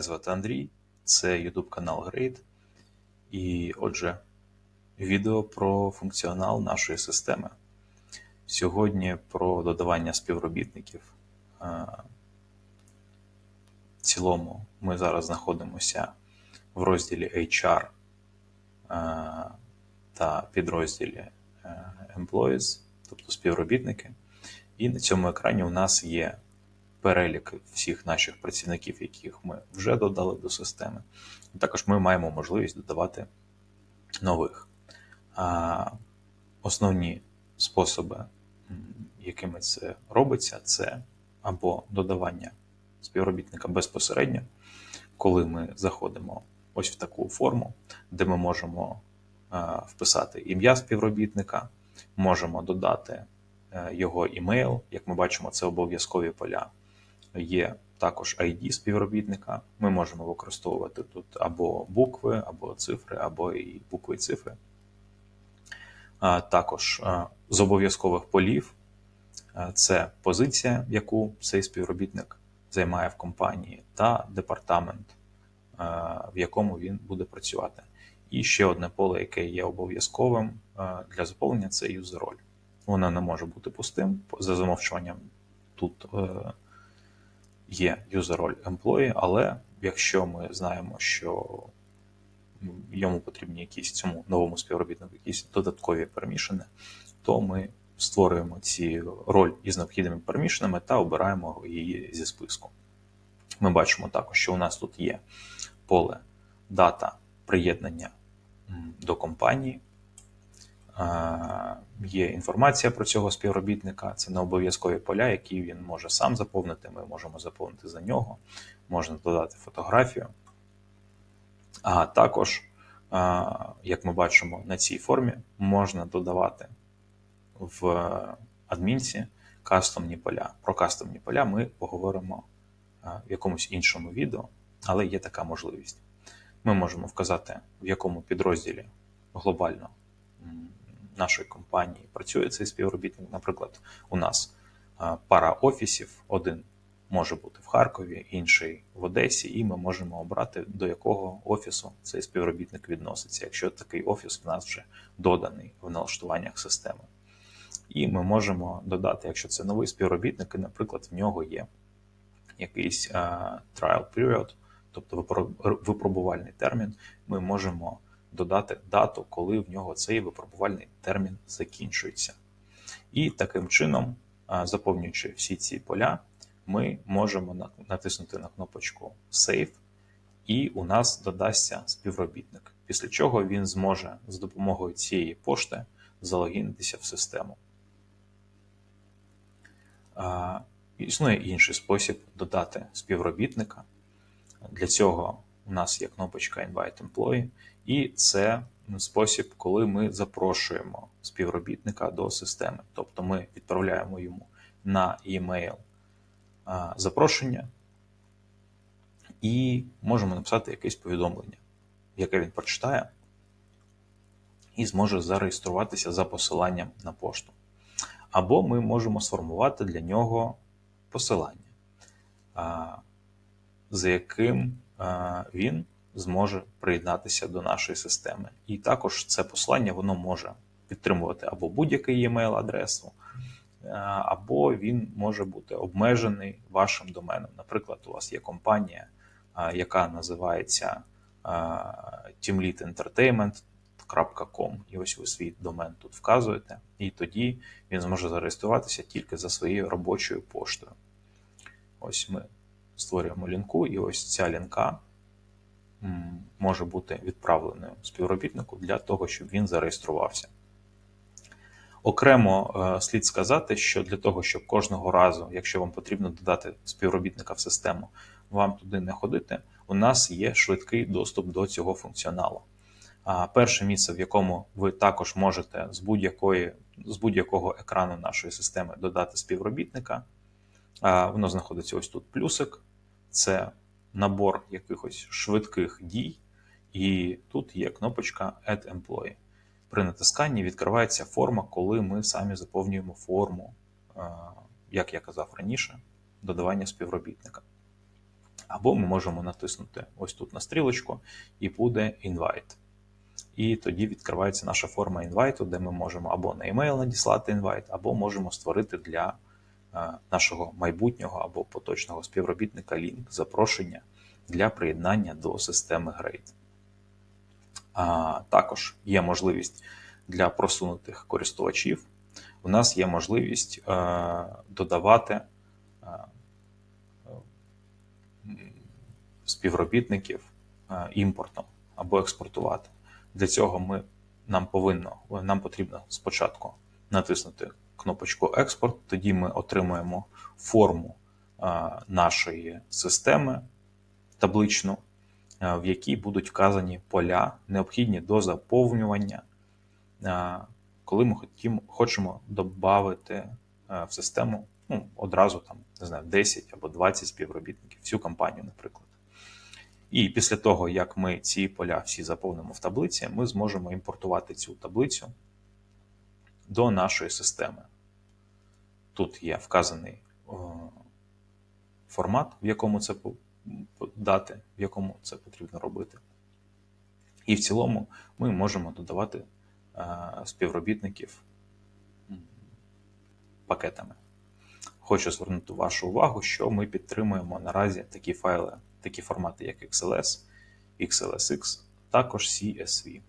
Мене звати Андрій, це YouTube канал Grade. І отже, відео про функціонал нашої системи. Сьогодні про додавання співробітників. Е, В цілому ми зараз знаходимося в розділі HR е, та підрозділі е, Employees, тобто співробітники. І на цьому екрані у нас є перелік всіх наших працівників, яких ми вже додали до системи. Також ми маємо можливість додавати нових. Основні способи, якими це робиться, це або додавання співробітника безпосередньо, коли ми заходимо ось в таку форму, де ми можемо вписати ім'я співробітника, можемо додати е, його імейл. Як ми бачимо, це обов'язкові поля. Є також ID співробітника. Ми можемо використовувати тут або букви, або цифри, або і букви і цифри. Також з обов'язкових полів це позиція, яку цей співробітник займає в компанії, та департамент, в якому він буде працювати. І ще одне поле, яке є обов'язковим для заповнення, це юзер-роль. Воно не може бути пустим за замовчуванням тут е, є юзер-роль employee, але якщо ми знаємо, що йому потрібні якісь цьому новому співробітнику якісь додаткові перемішини, то ми створюємо ці роль із необхідними перемішинами та обираємо її зі списку. Ми бачимо також, що у нас тут є поле дата приєднання до компанії. Є інформація про цього співробітника, це не обов'язкові поля, які він може сам заповнити. Ми можемо заповнити за нього, можна додати фотографію. А також, як ми бачимо на цій формі, можна додавати в адмінці кастомні поля. Про кастомні поля ми поговоримо в якомусь іншому відео, але є така можливість. Ми можемо вказати, в якому підрозділі глобально нашої компанії працює цей співробітник. Наприклад, у нас пара офісів, один може бути в Харкові, інший в Одесі, і ми можемо обрати, до якого офісу цей співробітник відноситься, якщо такий офіс в нас вже доданий в налаштуваннях системи. І ми можемо додати, якщо це новий співробітник, і, наприклад, в нього є якийсь trial period, тобто випробувальний термін, ми можемо додати дату, коли в нього цей випробувальний термін закінчується. І таким чином, заповнюючи всі ці поля, ми можемо натиснути на кнопочку Save, і у нас додасться співробітник, після чого він зможе з допомогою цієї пошти залогінитися в систему. Існує інший спосіб додати співробітника. Для цього у нас є кнопочка Invite Employee, і це спосіб, коли ми запрошуємо співробітника до системи. Тобто ми відправляємо йому на e-mail запрошення і можемо написати якесь повідомлення, яке він прочитає, і зможе зареєструватися за посиланням на пошту. Або ми можемо сформувати для нього посилання, за яким він зможе приєднатися до нашої системи. І також це послання воно може підтримувати або будь-який e-mail адресу, або він може бути обмежений вашим доменом. Наприклад, у вас є компанія, яка називається teamleadentertainment.com, і ось ви свій домен тут вказуєте, і тоді він зможе зареєструватися тільки за своєю робочою поштою. Ось ми створюємо лінку, і ось ця лінка може бути відправленою співробітнику для того, щоб він зареєструвався. Окремо е, слід сказати, що для того, щоб кожного разу, якщо вам потрібно додати співробітника в систему, вам туди не ходити, у нас є швидкий доступ до цього функціоналу. Перше місце, в якому ви також можете з будь-якої з будь-якого екрану нашої системи додати співробітника, воно знаходиться ось тут плюсик. Це набор якихось швидких дій, і тут є кнопочка Add Employee. При натисканні відкривається форма, коли ми самі заповнюємо форму, як я казав раніше, додавання співробітника. Або ми можемо натиснути ось тут на стрілочку, і буде invite. І тоді відкривається наша форма інвайту, де ми можемо або на емейл надіслати інвайт, або можемо створити для е, нашого майбутнього або поточного співробітника лінк запрошення для приєднання до системи Grade. Також є можливість для просунутих користувачів. У нас є можливість е, додавати е, співробітників е, імпортом або експортувати. Для цього ми, нам, повинно, нам потрібно спочатку натиснути кнопочку Експорт, тоді ми отримуємо форму нашої системи табличну, в якій будуть вказані поля, необхідні до заповнювання, коли ми хочемо додати в систему ну, одразу там, не знаю, 10 або 20 співробітників, всю компанію, наприклад. І після того, як ми ці поля всі заповнимо в таблиці, ми зможемо імпортувати цю таблицю до нашої системи. Тут є вказаний е, формат, в якому це дати, в якому це потрібно робити. І в цілому ми можемо додавати е, співробітників пакетами. Хочу звернути вашу увагу, що ми підтримуємо наразі такі файли, такі формати, як XLS, XLSX, також CSV.